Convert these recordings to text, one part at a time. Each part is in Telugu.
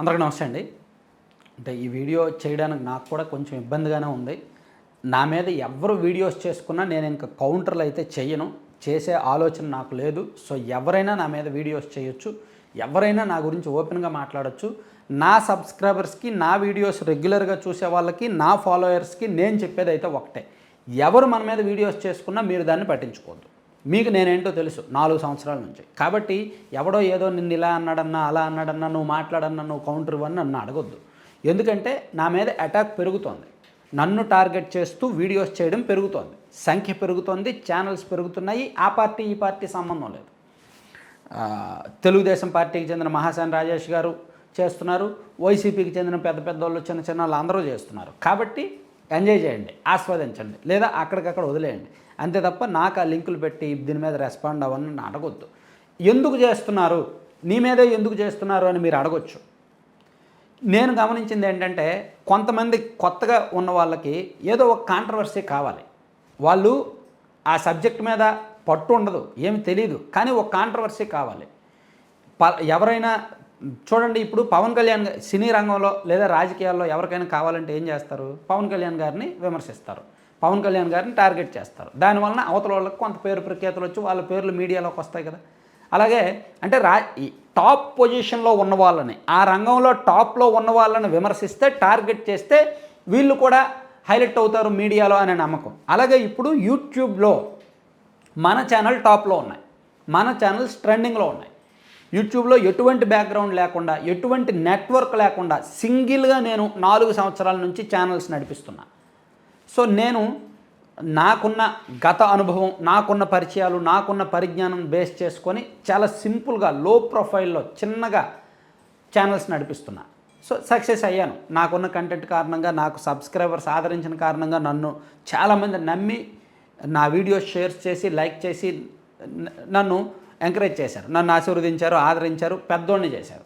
అందరికీ నమస్తే అండి. అంటే ఈ వీడియో చేయడానికి నాకు కూడా కొంచెం ఇబ్బందిగానే ఉంది. నా మీద ఎవరు వీడియోస్ చేసుకున్నా నేను ఇంకా కౌంటర్లు అయితే చేయను. చేసే ఆలోచన నాకు లేదు. సో ఎవరైనా నా మీద వీడియోస్ చేయొచ్చు. ఎవరైనా నా గురించి ఓపెన్గా మాట్లాడొచ్చు. నా సబ్స్క్రైబర్స్కి నా వీడియోస్ రెగ్యులర్గా చూసే వాళ్ళకి నా ఫాలోయర్స్కి నేను చెప్పేది అయితే ఒకటే. ఎవరు మన మీద వీడియోస్ చేసుకున్నా మీరు దాన్ని పట్టించుకోవద్దు. మీకు నేనేంటో తెలుసు నాలుగు సంవత్సరాల నుంచి. కాబట్టి ఎవడో ఏదో నిన్ను ఇలా అన్నాడన్నా అలా అన్నాడన్నా నువ్వు మాట్లాడన్నా నువ్వు కౌంటర్ ఇవ్వని నన్ను అడగొద్దు. ఎందుకంటే నా మీద అటాక్ పెరుగుతోంది. నన్ను టార్గెట్ చేస్తూ వీడియోస్ చేయడం పెరుగుతోంది. సంఖ్య పెరుగుతోంది ఛానల్స్ పెరుగుతున్నాయి ఆ పార్టీ ఈ పార్టీ సంబంధం లేదు. తెలుగుదేశం పార్టీకి చెందిన మహాసేన రాజేష్ గారు చేస్తున్నారు. వైసీపీకి చెందిన పెద్ద పెద్ద వాళ్ళు చిన్న చిన్న వాళ్ళు అందరూ చేస్తున్నారు. కాబట్టి ఎంజాయ్ చేయండి ఆస్వాదించండి లేదా అక్కడికక్కడ వదిలేయండి. అంతే తప్ప నాకు ఆ లింకులు పెట్టి దీని మీద రెస్పాండ్ అవ్వని అడగొద్దు. ఎందుకు చేస్తున్నారు? నీ మీదే ఎందుకు చేస్తున్నారు అని మీరు అడగొచ్చు. నేను గమనించింది ఏంటంటే కొంతమంది కొత్తగా ఉన్న వాళ్ళకి ఏదో ఒక కాంట్రవర్సీ కావాలి. వాళ్ళు ఆ సబ్జెక్ట్ మీద పట్టు ఉండదు ఏమి తెలియదు కానీ ఒక కాంట్రవర్సీ కావాలి. ప ఎవరైనా చూడండి ఇప్పుడు పవన్ కళ్యాణ్ సినీ రంగంలో లేదా రాజకీయాల్లో ఎవరికైనా కావాలంటే ఏం చేస్తారు? పవన్ కళ్యాణ్ గారిని విమర్శిస్తారు. పవన్ కళ్యాణ్ గారిని టార్గెట్ చేస్తారు. దానివలన అవతల వాళ్ళకి కొంత పేరు ప్రఖ్యాతులు వచ్చి వాళ్ళ పేర్లు మీడియాలోకి వస్తాయి కదా. అలాగే అంటే రా టాప్ పొజిషన్లో ఉన్న వాళ్ళని ఆ రంగంలో టాప్లో ఉన్న వాళ్ళని విమర్శిస్తే టార్గెట్ చేస్తే వీళ్ళు కూడా హైలైట్ అవుతారు మీడియాలో అనే నమ్మకం. అలాగే ఇప్పుడు యూట్యూబ్లో మన ఛానల్ టాప్లో ఉన్నాయి. మన ఛానల్స్ ట్రెండింగ్లో ఉన్నాయి. యూట్యూబ్లో ఎటువంటి బ్యాక్గ్రౌండ్ లేకుండా ఎటువంటి నెట్వర్క్ లేకుండా సింగిల్గా నేను నాలుగు సంవత్సరాల నుంచి ఛానల్స్ నడిపిస్తున్నా. సో నేను నాకున్న గత అనుభవం నాకున్న పరిచయాలు నాకున్న పరిజ్ఞానం బేస్ చేసుకొని చాలా సింపుల్గా లో ప్రొఫైల్లో చిన్నగా ఛానల్స్ నడిపిస్తున్నా. సో సక్సెస్ అయ్యాను. నాకున్న కంటెంట్ కారణంగా నాకు సబ్స్క్రైబర్స్ ఆదరించిన కారణంగా నన్ను చాలామంది నమ్మి నా వీడియోస్ షేర్ చేసి లైక్ చేసి నన్ను ఎంకరేజ్ చేశారు. నన్ను ఆశీర్వదించారు ఆదరించారు పెద్దోడిని చేశారు.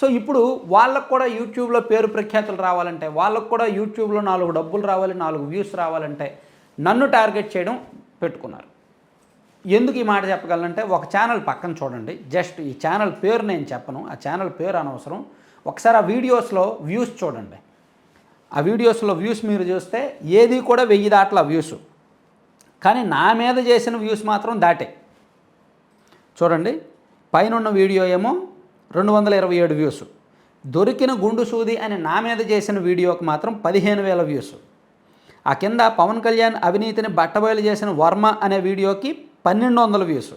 సో ఇప్పుడు వాళ్ళకు కూడా యూట్యూబ్లో పేరు ప్రఖ్యాతులు రావాలంటే వాళ్ళకు కూడా యూట్యూబ్లో నాలుగు డబ్బులు రావాలి నాలుగు వ్యూస్ రావాలంటే నన్ను టార్గెట్ చేయడం పెట్టుకున్నారు. ఎందుకు ఈ మాట చెప్పగలనంటే ఒక ఛానల్ పక్కన చూడండి. జస్ట్ ఈ ఛానల్ పేరు నేను చెప్పను. ఆ ఛానల్ పేరు అనవసరం. ఒకసారి ఆ వీడియోస్లో వ్యూస్ చూడండి. ఆ వీడియోస్లో వ్యూస్ మీరు చూస్తే ఏది కూడా వెయ్యి దాట్ల వ్యూస్. కానీ నా మీద చేసిన వ్యూస్ మాత్రం దాటే. చూడండి. పైన ఉన్న వీడియో ఏమో రెండు వందల ఇరవై ఏడు వ్యూస్ దొరికిన గుండు సూది అని నా మీద చేసిన వీడియోకి మాత్రం పదిహేను వేల వ్యూస్ ఆ కింద పవన్ కళ్యాణ్ అవినీతిని బట్టబయలు చేసిన వర్మ అనే వీడియోకి పన్నెండు వందల వ్యూస్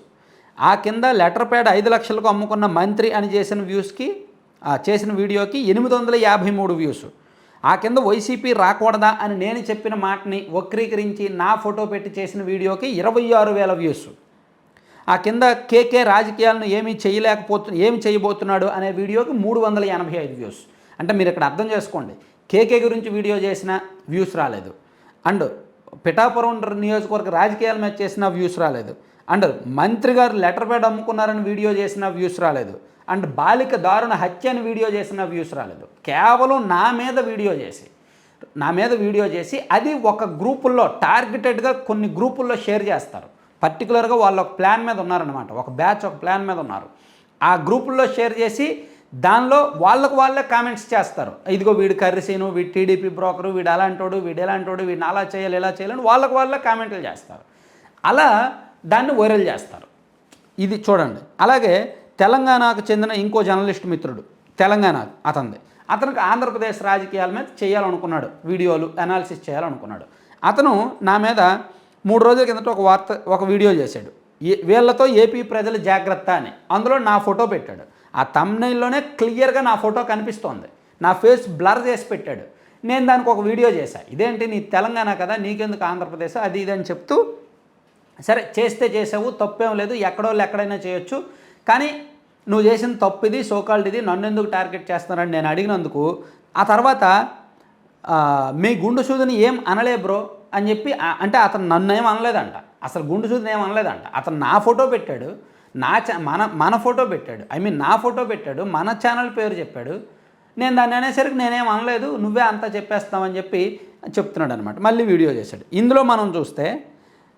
ఆ కింద లెటర్ ప్యాడ్ ఐదు లక్షలకు అమ్ముకున్న మంత్రి అని చేసిన వ్యూస్కి చేసిన వీడియోకి ఎనిమిది వందల యాభై మూడు వ్యూస్ ఆ కింద వైసీపీ రాకూడదా అని నేను చెప్పిన మాటని వక్రీకరించి నా ఫోటో పెట్టి చేసిన వీడియోకి ఇరవై ఆరు వేల వ్యూస్ ఆ కింద కేకే రాజకీయాలను ఏమీ చేయలేకపోతు ఏమి చేయబోతున్నాడు అనే వీడియోకి మూడు వందల ఎనభై ఐదు వ్యూస్. అంటే మీరు ఇక్కడ అర్థం చేసుకోండి. కేకే గురించి వీడియో చేసిన వ్యూస్ రాలేదు. అండ్ పిఠాపురం నియోజకవర్గ రాజకీయాల మీద చేసిన వ్యూస్ రాలేదు. అండ్ మంత్రి గారు లెటర్ ప్యాడ్ అమ్ముకున్నారని వీడియో చేసిన వ్యూస్ రాలేదు. అండ్ బాలిక దారుణ హత్య అని వీడియో చేసిన వ్యూస్ రాలేదు. కేవలం నా మీద వీడియో చేసి నా మీద వీడియో చేసి అది ఒక గ్రూపుల్లో టార్గెటెడ్గా కొన్ని గ్రూపుల్లో షేర్ చేస్తారు. పర్టికులర్గా వాళ్ళు ఒక ప్లాన్ మీద ఉన్నారనమాట ఒక బ్యాచ్ ఒక ప్లాన్ మీద ఉన్నారు. ఆ గ్రూపుల్లో షేర్ చేసి దానిలో వాళ్ళకు వాళ్ళే కామెంట్స్ చేస్తారు. ఇదిగో వీడు కర్రీసీను వీడు టీడీపీ బ్రోకరు వీడు అలాంటోడు వీడు ఎలాంటోడు వీడిని అలా చేయాలి ఇలా చేయాలని వాళ్ళకు వాళ్ళే కామెంట్లు చేస్తారు. అలా దాన్ని వైరల్ చేస్తారు. ఇది చూడండి. అలాగే తెలంగాణకు చెందిన ఇంకో జర్నలిస్ట్ మిత్రుడు తెలంగాణ అతనిది. అతనికి ఆంధ్రప్రదేశ్ రాజకీయాల మీద చేయాలనుకున్నాడు. వీడియోలు అనాలిసిస్ చేయాలనుకున్నాడు. అతను నా మీద మూడు రోజుల కిందట ఒక వార్త ఒక వీడియో చేశాడు. వీళ్ళతో ఏపీ ప్రజలు జాగ్రత్త అని. అందులో నా ఫోటో పెట్టాడు. ఆ తమ్నైల్లోనే క్లియర్గా నా ఫోటో కనిపిస్తోంది. నా ఫేస్ బ్లర్ చేసి పెట్టాడు. నేను దానికి ఒక వీడియో చేశాను ఇదేంటి నీ తెలంగాణ కదా నీకెందుకు ఆంధ్రప్రదేశ్? అది ఇది అని చెప్తూ సరే చేస్తే చేసావు తప్పేం లేదు ఎక్కడో ఎక్కడైనా చేయొచ్చు. కానీ నువ్వు చేసిన తప్పు ఇది సోకాల్డ్ ఇది నన్ను ఎందుకు టార్గెట్ చేస్తున్నారని నేను అడిగినందుకు ఆ తర్వాత మీ గుండు సూదిని ఏం అనలే బ్రో. అని చెప్పి అంటే అతను నన్ను ఏం అనలేదంట. అసలు గుండు సూదిని ఏం అనలేదంట. అతను నా ఫోటో పెట్టాడు. నా ఛా- మన మన ఫోటో పెట్టాడు. ఐ మీన్ నా ఫోటో పెట్టాడు. మన ఛానల్ పేరు చెప్పాడు. నేను దాన్ని అనేసరికి నేనేం అనలేదు. నువ్వే అంతా చెప్పేస్తావని చెప్పి చెప్తున్నాడు అనమాట మళ్ళీ వీడియో చేశాడు. ఇందులో మనం చూస్తే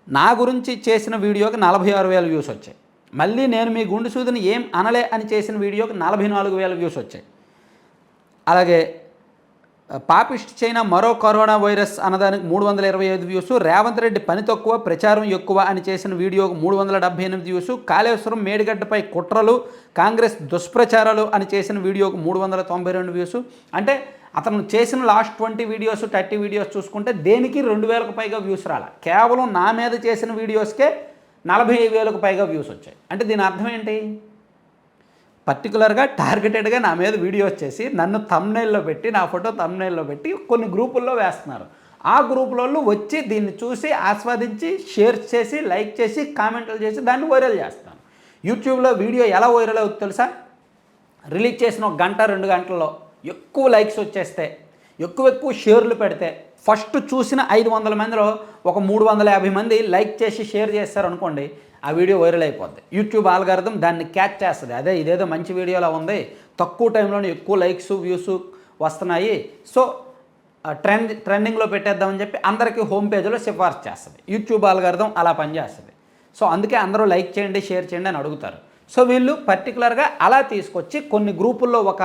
నా గురించి చేసిన వీడియోకి నలభై ఆరు వేల వ్యూస్ వచ్చాయి. మళ్ళీ నేను మీ గుండు సూదిని ఏం అనలే అని చేసిన వీడియోకి నలభై నాలుగు వేల వ్యూస్ వచ్చాయి. అలాగే పాపిస్ట్ చైనా మరో కరోనా వైరస్ అన్నదానికి మూడు వందల ఇరవై ఐదు వ్యూస్ రేవంత్ రెడ్డి పని తక్కువ ప్రచారం ఎక్కువ అని చేసిన వీడియోకు మూడు వందల డెబ్బై ఎనిమిది వ్యూస్ కాళేశ్వరం మేడిగడ్డపై కుట్రలు కాంగ్రెస్ దుష్ప్రచారాలు అని చేసిన వీడియోకు మూడు వందల తొంభై రెండు వ్యూస్. అంటే అతను చేసిన last twenty videos thirty videos చూసుకుంటే దేనికి రెండు వేలకు పైగా వ్యూస్ రాలే? కేవలం నా మీద చేసిన వీడియోస్కే నలభై వేలకు పైగా వ్యూస్ వచ్చాయి. అంటే దీని అర్థం ఏంటి? పర్టికులర్గా టార్గెటెడ్గా నా మీద వీడియోస్ చేసి నన్ను తమ్నైల్లో పెట్టి నా ఫోటో తమ్నైల్లో పెట్టి కొన్ని గ్రూపుల్లో వేస్తున్నారు. ఆ గ్రూపులలో వచ్చి దీన్ని చూసి ఆస్వాదించి షేర్ చేసి లైక్ చేసి కామెంట్లు చేసి దాన్ని వైరల్ చేస్తాను యూట్యూబ్లో వీడియో ఎలా వైరల్ అవుతుంది తెలుసా? రిలీజ్ చేసిన ఒక గంట రెండు గంటల్లో ఎక్కువ లైక్స్ వచ్చేస్తే ఎక్కువ ఎక్కువ షేర్లు పెడితే ఫస్ట్ చూసిన ఐదు వందల మందిలో ఒక మూడు వందల యాభై మంది లైక్ చేసి షేర్ చేస్తారు అనుకోండి ఆ వీడియో వైరల్ అయిపోద్ది. యూట్యూబ్ ఆల్గారిథం దాన్ని క్యాచ్ చేస్తుంది. అదే ఇదేదో మంచి వీడియోలా ఉంది. తక్కువ టైంలోనే ఎక్కువ లైక్స్ వ్యూస్ వస్తున్నాయి. సో ట్రెండ్ ట్రెండింగ్లో పెట్టేద్దామని చెప్పి అందరికీ హోమ్ పేజ్లో సిఫార్సు చేస్తుంది. యూట్యూబ్ ఆల్గారిథం అలా పనిచేస్తుంది. సో అందుకే అందరూ లైక్ చేయండి షేర్ చేయండి అని అడుగుతారు. సో వీళ్ళు పర్టికులర్గా అలా తీసుకొచ్చి కొన్ని గ్రూపుల్లో ఒక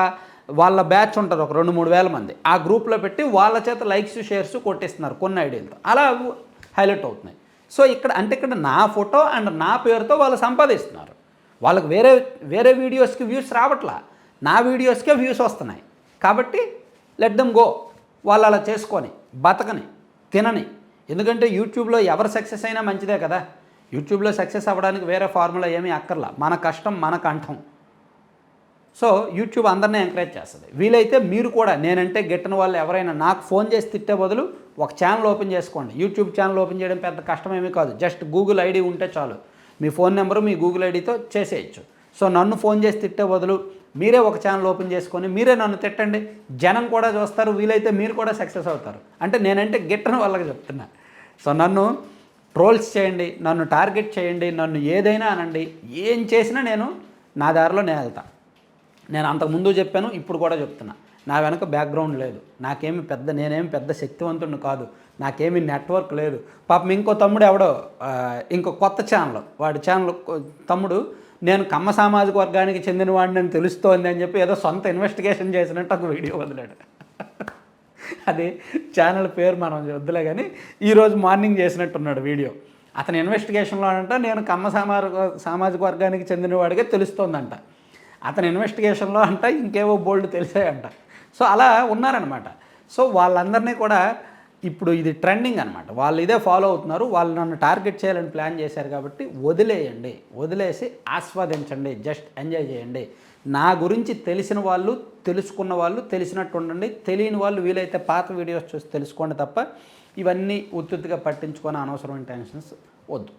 వాళ్ళ బ్యాచ్ ఉంటారు ఒక రెండు మూడు వేల మంది. ఆ గ్రూప్లో పెట్టి వాళ్ళ చేత లైక్స్ షేర్స్ కొట్టిస్తున్నారు కొన్ని ఐడియాలతో. అలా హైలైట్ అవుతున్నాయి. సో ఇక్కడ అంటే ఇక్కడ నా ఫోటో అండ్ నా పేరుతో వాళ్ళు సంపాదిస్తున్నారు. వాళ్ళకి వేరే వేరే వీడియోస్కి వ్యూస్ రావట్లా. నా వీడియోస్కే వ్యూస్ వస్తున్నాయి. కాబట్టి లెట్ దమ్ గో వాళ్ళు అలా చేసుకొని బతకని తినని. ఎందుకంటే యూట్యూబ్లో ఎవరు సక్సెస్ అయినా మంచిదే కదా. యూట్యూబ్లో సక్సెస్ అవ్వడానికి వేరే ఫార్ములా ఏమీ అక్కర్లా. మన కష్టం మన కంఠం. సో యూట్యూబ్ అందరినీ ఎంకరేజ్ చేస్తుంది. వీలైతే మీరు కూడా నేనంటే గెట్టిన వాళ్ళు ఎవరైనా నాకు ఫోన్ చేసి తిట్టే బదులు ఒక ఛానల్ ఓపెన్ చేసుకోండి. యూట్యూబ్ ఛానల్ ఓపెన్ చేయడం పెద్ద కష్టమేమీ కాదు. జస్ట్ గూగుల్ ఐడి ఉంటే చాలు. మీ ఫోన్ నెంబరు మీ గూగుల్ ఐడితో చేసేయచ్చు. సో నన్ను ఫోన్ చేసి తిట్టే బదులు మీరే ఒక ఛానల్ ఓపెన్ చేసుకొని మీరే నన్ను తిట్టండి. జనం కూడా చూస్తారు. వీలైతే మీరు కూడా సక్సెస్ అవుతారు. అంటే నేనంటే గిట్టని వాళ్ళకి చెప్తున్నా. సో నన్ను ట్రోల్స్ చేయండి. నన్ను టార్గెట్ చేయండి. నన్ను ఏదైనా అనండి. ఏం చేసినా నేను నా దారిలో నేను వెళ్తాను నేను అంతకుముందు చెప్పాను ఇప్పుడు కూడా చెప్తున్నా. నా వెనక బ్యాక్గ్రౌండ్ లేదు. నాకేమి పెద్ద నేనేమి పెద్ద శక్తివంతుడిని కాదు. నాకేమి నెట్వర్క్ లేదు. పాపం ఇంకో తమ్ముడు ఎవడో ఇంకో కొత్త ఛానల్ వాడి ఛానల్ తమ్ముడు నేను కమ్మ సామాజిక వర్గానికి చెందిన వాడిని అని తెలుస్తోంది అని చెప్పి ఏదో సొంత ఇన్వెస్టిగేషన్ చేసినట్టు ఒక వీడియో వదిలాడు. అది ఛానల్ పేరు మనం వద్దులే కానీ ఈరోజు మార్నింగ్ చేసినట్టున్నాడు వీడియో. అతని ఇన్వెస్టిగేషన్లో అంట నేను కమ్మ సామాజిక సామాజిక వర్గానికి చెందినవాడిగా తెలుస్తోందంట. అతని ఇన్వెస్టిగేషన్లో అంట ఇంకేవో బోల్డ్ తెలిసాయంట. సో అలా ఉన్నారనమాట సో వాళ్ళందరినీ కూడా ఇప్పుడు ఇది ట్రెండింగ్ అనమాట వాళ్ళు ఇదే ఫాలో అవుతున్నారు వాళ్ళు నన్ను టార్గెట్ చేయాలని ప్లాన్ చేశారు కాబట్టి వదిలేయండి వదిలేసి ఆస్వాదించండి జస్ట్ ఎంజాయ్ చేయండి. నా గురించి తెలిసిన వాళ్ళు తెలుసుకున్న వాళ్ళు తెలిసినట్టు ఉండండి. తెలియని వాళ్ళు వీలైతే పాత వీడియోస్ చూసి తెలుసుకోండి తప్ప ఇవన్నీ ఉత్తుత్తుగా పట్టించుకొని అనవసరమైన టెన్షన్స్ వద్దు.